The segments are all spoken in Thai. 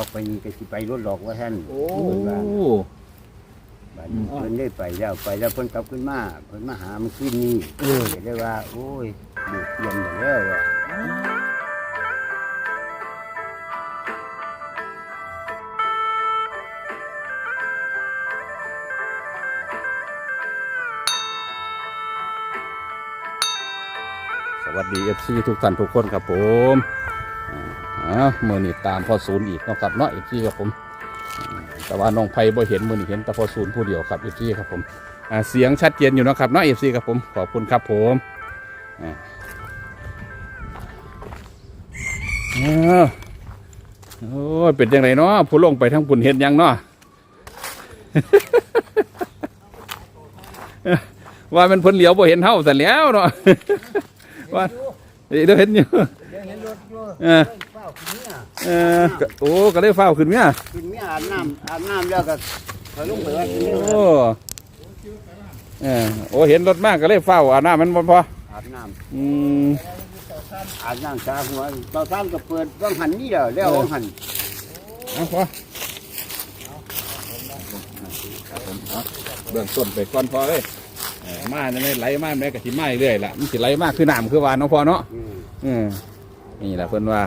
อกไปนี่ก็สิไปรถหลอกว่าท่านโอ้เพิ่นว่าโอ้บัดนี้เพิ่นได้ไปแล้วไปแล้วเพิ่นกลับขึ้นมาเพิ่นมาหามันขึ้นนี่เออก็ได้ว่า โอ้ยดูเปลี่ยนไปแล้วว่าสวัสดี FC ทุกท่านทุกคนครับผม อ่าเมื่อนี้ตามพอศูนย์อีกเนาะครับเนาะ FC ครับผมอืมแต่ว่าน้องไผ่บ่เห็นมือนี้เห็นแต่พอศูนย์ผู้เดียวครับ FC ครับผมอ่าเสียงชัดเจนอยู่เนาะครับเนาะ FC ครับผมขอบคุณครับผมอ่าอ้าวโอ้ยเป็นยังไงเนาะผู้ลงไปทั้งปุ่นเห็นยังเนาะว่ามันเพิ่นเหลียวบ่เห็นเฮาแต่แล้วเนาะว่าเดี๋ยวเห็นอยู่เดี๋ยวเห็นรถอยู่เออเฝ้า ขึ้นเนี่ยเออก็โอ้ก็ได้เฝ้าวขึ้นเนี่ยขึ้นเนี่ยอาบน้ำอาบน้ำแล้วก็ถอยลงไปว่าขึ้นโอ้นี่เออโอ้เห็นรถมากก็เลยเฝ้าวอาบน้ำมันบ่พออาบน้อืมำอาบน้ำชาหัวเตาท่านก็เปิดว่างหันนี่เด้อแล้วว่างหันเอาพอครับผมเอาเบื้องต้นไปก่อนพอเลยเออมาในไหลมาแม่กะสิมาเรื่อยๆล่ะมันสิไหลมากคือน้ำคือวานเนาะพอเนาะ อืม อืมนี่แหละเพิ่นว่า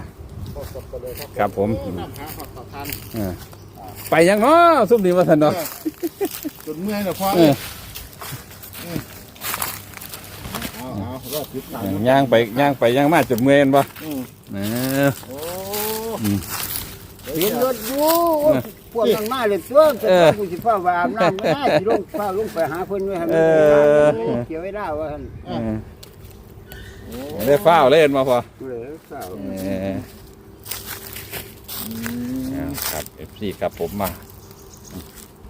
ครับผมน้ำหาขอขอทานเออไปยังเนาะซุ่มดีว่าซั่นเนาะจนเมื่อยแล้วพ่อเอเอ้อยเอาเอารอบติดตามย่างไปย่างไปย่างมาจนเมื่อยแม่นบ่อืมเออโอ้อืมเห็นรถอยู่พวกมันมาเลยตัวแต่เออกูสิเฝ้าว่าอาบน้ำไม่ได้สิลงเฝ้าลงไปหาเพิ่นไว้ให้มันเออเกี่ยวไว้ได้ว่าหั่นเออได้ฟ้าวเล่นมาพอเลยเฝ้า เออเอาครับเอฟซีครับผมมา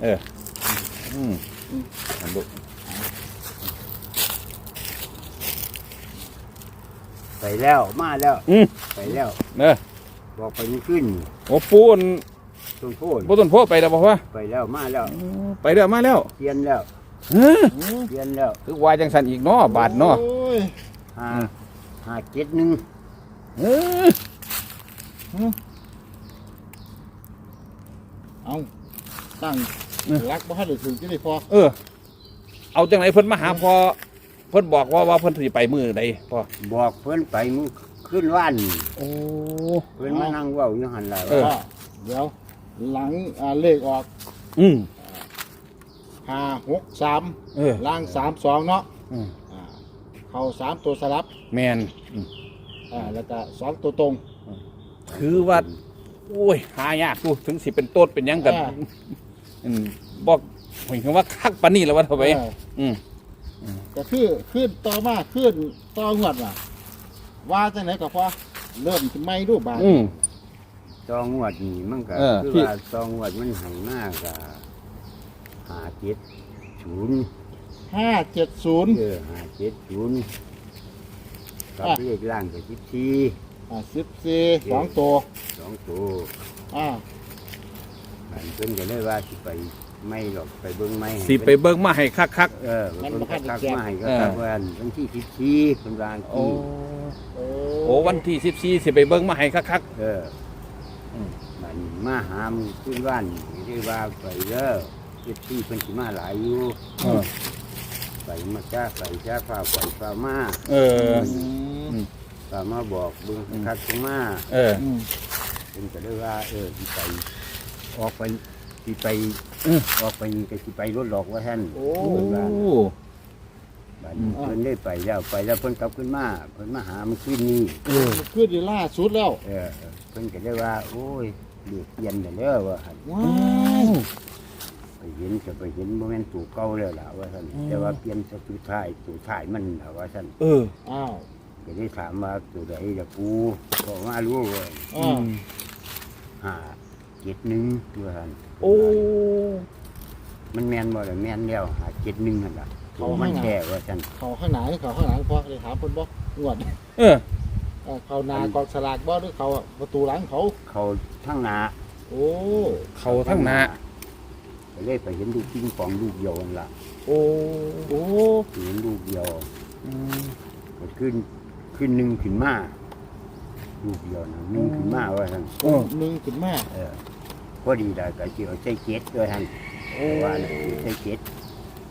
เออ อืมอันดุไปแล้วมาแล้วอืมไปแล้วเนอะบอกไปนี่ขึ้นโอ้ปูนต้นโพนปูต้นโพไปแล้วบอกว่า ไปแล้วมาแล้วไปเด้อมาแล้วเปลี่ยนแล้วเฮ้อเปลี่ยนแล้วคือวายจังสันอีกเนาะบาทเนาะโอ้ยห้าห้าเจ็ดหนึ่งเออ เอาตั้งรักบ่ให้หรือถึงจะได้พอเออ เอาจังไหนเพิ่นมาหาพอเพิ่นบอกว่าว่าเพิ่นสิไปมือใดพอบอกเพิ่นไปมึงขึ้นว่านโอ้เพิ่นมานั่งเว้าอยู่หันล่ะเออพ่อเดี๋ยว หลังอ่าเลขออก อืมห้าหกสามเออล่างสามสองเนาะอืมอ่าเข้าสามตัวสลับแมนอืมอ่าแล้วก็สองตัวตรงคือว่าโอ้ยหายากดูถึงสิเป็นโต้นเป็นหยังกันอ่า อืมบอกเห็นว่าคักปานนี่แล้วว่าเท่าไหร่เอออืมก็คือขึ้นต่อมาขึ้นต่องวดว่ะว่าจังไหนก็พอเริ่มจะไม่รูปบาทอืมซองงวดนี่มันก็เออ คือที่ว่าซองงวดมันให้มากก็ห้าเจ็ดศูนย์ห้าเจ็ดศูนย์ เออห้าเจ็ดศูนย์กับอะ เลขล่างก็สิบสี่ อ่าสิบสี่สองตัวสองตัวอ่าอันเพิ่นก็เลยว่าสิไปไม่หรอกไปเบิ่งไม่ให้สิไปเบิ่งมาให้คักคักเออเพิ่นก็ทักมาให้ก็ทักว่าวันที่สิบสี่เพิ่นว่าๆโอ้ที่โอ้โอ้วันที่สิบสี่สิไปเบิ่งมาให้คักคักเอออมมันมาหามงขึ้นบ้านเรียกว่าไปเด้อเจ็ดที่เพิ่นสิมาหลายอยู่ๆเออไปมาจ้าไปจ้าฟ้าไปฟ้ามาเออ อืมฟ้ามาบอกเบิ่งคักๆจังมาเออ อืมเพิ่นก็เลยว่าเออสิไปออกไปสิไปเออ ออกไปนี่ก็สิไปรถหลอกว่าท่านโอ้ โอ้ เพิ่นว่าบัดนี้เพิ่นได้ไปแล้วไปแล้วเพิ่นกลับขึ้นมาเพิ่นมาหามันขึ้นนี่เออขึ้นดีล่าสุดแล้วเออเพิ่นก็เลยว่า โอ้ยเดือดเย็นเด้อว่าหั่น ว้าว้าววไปเห็นจะไปเห็นโมเมนต์ตัวเก่าแล้วล่ะว่าท่านอืมแต่ว่าเปลี่ยนสตุท้ายตัวท้ายมันล่ะว่าท่านเออ อ้าว ก็ได้ถามว่าตัวใดจะปูบอกว่ารู้ว่าอ่าห้าเจ็ดหนึ่งว่าท่านโอ้ มันแมนบ่ล่ะแมนแล้วหาเจ็ดหนึ่งนั่นล่ะตัวมันแค่ว่าท่านเขาข้างไหนเขาข้างหลังพอเลยถามคนบอกงวดเออ เอ่อเขานากองสลากบ่หรือเขาประตูหลังเขา เขาทั้งหนาโอ้ เขาทั้งหน้าก็เลยไปเห็นลูกปิ้งปองลูกเดียวนั่นล่ะโอ้ โอ้ เห็นลูกเดียว อืมก็ขึ้น ขึ้นหนึ่งขึ้นมาลูกเดียวนะหนึ่งขึ้นมาว่าท่านโอ้หนึ่งขึ้นมาเออพอดีได้ก็สิเอาใส่เจ็ดด้วยท่านเพราะว่าน่ะสิใส่เจ็ด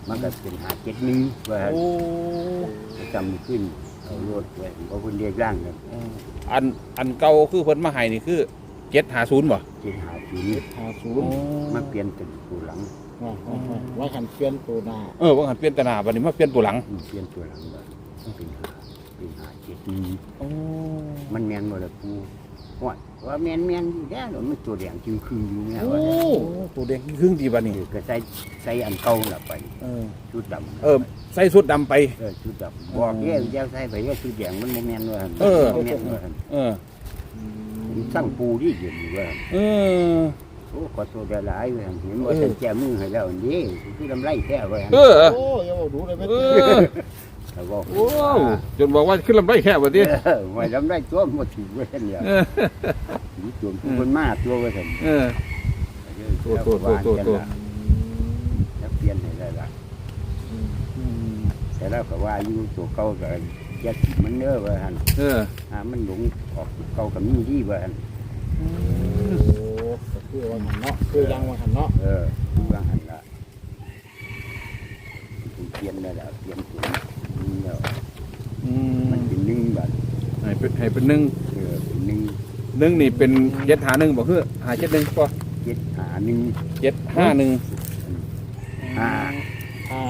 มันก็เป็นหาเจ็ดหนึงว่าโอ้จำขึ้นเอารถไว้เพราะเพิ่นเรียกร่างกันอันอันเก่าคือเพิ่นมาให้นี่คือเจ็ดหาศูนย์บ่เจ็ดหาสีหาศูนย์มาเปลี่ยนเป็นตัวหลังอ่าอ่าอ่าว่าขันเปลี่ยนตัวหน้าเออว่าหันเปลี่ยนแตหนาบัดนี้มาเปลี่ยนตัวหลังอืมเปลี่ยนตัวหลังเลยเป็นหาเป็นหาเจ็ดหนึงโอ้มันแมนบ่ละกูว่าว่าแมนแมนอยู่แล้วมันตัวแดงจึงคืนอยู่เนี่ยโอ้ว่าตัวแดงครึ่งดีบัดนี้ก็ใส่ใส่อันเก่าละไปเออ ชุดดำเออใส่สุดดำไป เออชุดดำบอกแย่แย่ใส่ไปแย่ชุดแดงมันโมแมนว่าหั่นเออ บ่แมนว่าหั่นเออ ผมสั่งปูที่เย็นอยู่ว่าหั่นเออ โอ้ขอโทษหลายๆว่าหั่นเห็นว่าฉันแจมือให้แล้วนี่คือลำไรแท้ว่าหั่นเออ โอ้ยอย่าบอกดูเลยไม่เอตีอ เขาบอกโอ้จนบอกว่าขึ้นลำไรแค่บัดนี้เออไว้ลำไรตัวบ่ถือว่าซั่นเนี่ยเออมีตัวผู้คนมาตัวว่าซั่นเออโทษโทษโทษโทษโทษแล้วเปลี่ยนให้ได้ละแต่เราก็ว่าอยู่ตัวเก่าก็อย่าถิ่มมันเด้อว่าหั่นเออหามันหลงออกตัวเก่าก็มีดีว่าหั่นโอ้ก็คือว่าหันเนาะคือยังว่าหันเนาะเออผู้ว่าหั่นละผมเปลี่ยนได้แล้วเปลี่ยนตัวนี้แล้ว อื มัน ม เป็นหนึ่งบาท ให้ เป็นให้เป็นหนึ่งเออเป็นหนึ่งหนึ่งนี่เป็นเจ็ดหาหนึ่งบอกคือหาเจ็ดหนึ่งป่ะเจ็ดหาหนึ่งเจ็ดห้าหนึ่งห้าห้า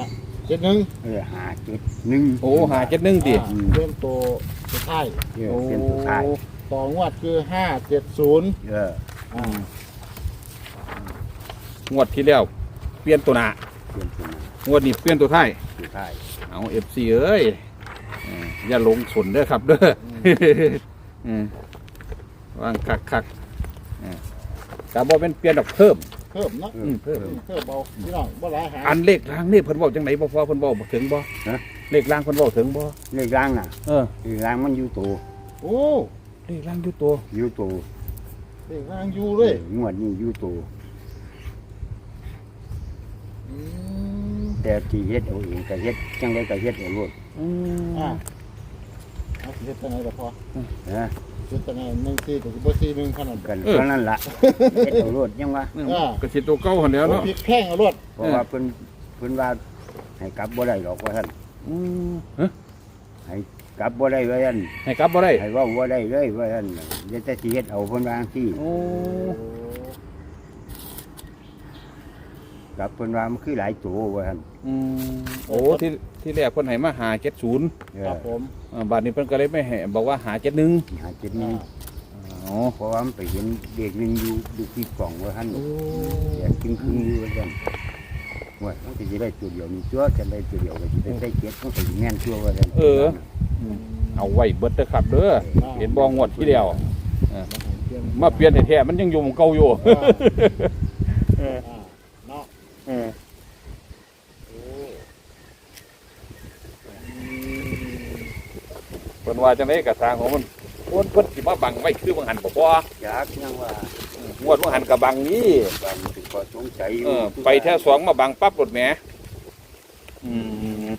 เจ็ดหนึ่งเออหาเจ็ดหนึ่งโอ้หาเจ็ดหนึ่งดิอ่าเริ่มตัวสุดท้ายเออเป็นตัวท้ายต่องวดคือห้าเจ็ดศูนย์เอออ่างวดที่แล้วเปลี่ยนตัวหน้าเป็นตัวนั้นงวดนี้เปลี่ยนตัวท้าย ตัวท้าย เอาเอฟซีเอ้ย เอออย่าหลงสนเด้อครับเด้อเออวางคักคักๆเออแต่บ่เป็นเปลี่ยนดอกเพิ่ม เพิ่มเนาะเออือมเพิ่เพิ่มมเพิ่มเบาพี่น้องบ่หลายหาอันเลขล่างนี่เพิ่นบอกจังไหนบ่พอเพิ่นบอกบ่ถึงบ่ฮะ เลขล่างเพิ่นบอกถึงบ่เลขร่างน่ะเออเลขร่างมันอยู่ตัวโอ้เลขล่างอยู่ตัวอยู่ตัวเด็กนางอยู่เลยอองวดนี้อยู่ตัวอืม แต่ที่เฮ็ดเอาเองก็เฮ็ดจังไดก็เฮ็ดเอาโลดอืมอ่าเอาสิเฮ็ดจังไงก็พอนะเฮ็ดจังไงหนึ่งสี่กับบ่สี่หนึ่งขนาดกันเท่านั้นล่ะเฮ็ดเอาโลดยังว่าเออก็สิตัวเก่าหั่นแหล้วโอ้เนาะพริกแพงเอารวดเพราะว่าเพิ่นเพิ่นว่าให้กลับบ่ได้หรอกว่าท่านอืมฮะให้กลับบ่ได้ว่าท่านให้กลับบ่ได้ให้เว้าบ่ได้เลยว่าท่านเดี๋ยวจะสิเฮ็ดเอาเพิ่นว่าจังซี่โอ้ กลับเพิ่นว่ามันคือหลายตัวว่าท่านอืมโอ้ที่ที่แรกเพิ่นให้มาหา70เอครัอบผมอ่าบัดนี้เพิ่นก็เลยไม่ให้บอกว่าหา71หาเจ็ดหนึอ่างอ๋อเพราะว่ามันไปเห็นเด็กหนึงอยู่อยู่ที่กล่องว่าท่านโอ้อยากกินครึ่งอยู่ว่าท่านว่ามันก็สิได้ตัวเดียวมีตัวจะได้ตัวเดียวก็สิได้ใส่เจ็ดมันก็สิแม่นตัวว่าท่านเอาไว้เบิดเด้อครับเด้อเห็นบ่งวดที่แล้วมาให้เปลี่ยนมาเปลี่ยนแท้ๆมันยังอยู่หม้องเก่าอยู่ อ่าอ่าเนาะ เออ โอ้ เพิ่นว่าจังได๋ก็สร้างของมันเพิ่นเพิ่นสิมาบังไว้คือบังหันบ่พออยากยังว่างวดบังหันก็บังนี้บางถึงก็สงสัยยู่เออไปแท้สองมาบังปั๊บรถแหมอืม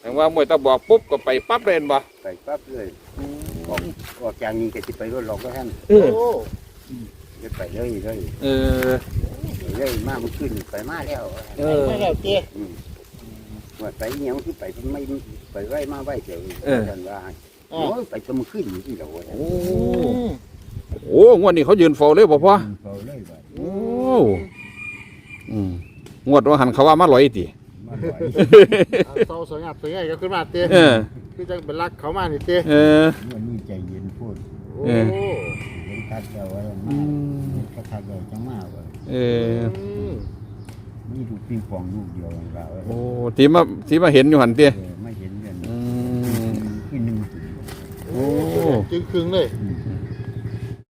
แต่ว่ามวยตะบอกปุ๊บก็ไปปั๊บเลยเห็นบ่ไปปั๊บเลยออกออกจากนี้ก็สิไปรถหลอกก็ท่านเออโอ้จะไปเลยเลยเออเลยมามันขึ้นไปมาแล้วเออไม่แล้วเจ๊อืม ว่าไปเงี้ยคือไปไม่ไปไว้มาไว้เดี๋ยวเออ ท่านว่าอ่าโอ้ยไปจะมาขึ้นอยู่ที่เราโอ้อืมโอ้งวดนี้เขายืนเฝ้าเลยบ่พ่อเราเลยไปโอ้อืมงวดว่าหันเขาว่ามาลอยติมาหน่อยเอาเศร้าสวยงามสวยงามก็ขึ้นมาเจ๊เออ คือจังเป็นรักเขามานี่เจ๊เออ มันมีใจเย็นพูดโอ้เออ เห็นคัดแล้วว่าอืมามเห็นคัดคัดแล้วจังมาว่าเออ ม มีลูกปิงปองลูกเดียวของเราโอ้ที่มาที่มาเห็นอยู่หันเตี้ยเออไม่เห็นเงินอืมขึ้นหนึ่งจุดโอ้จึงครึ่งเลยอืม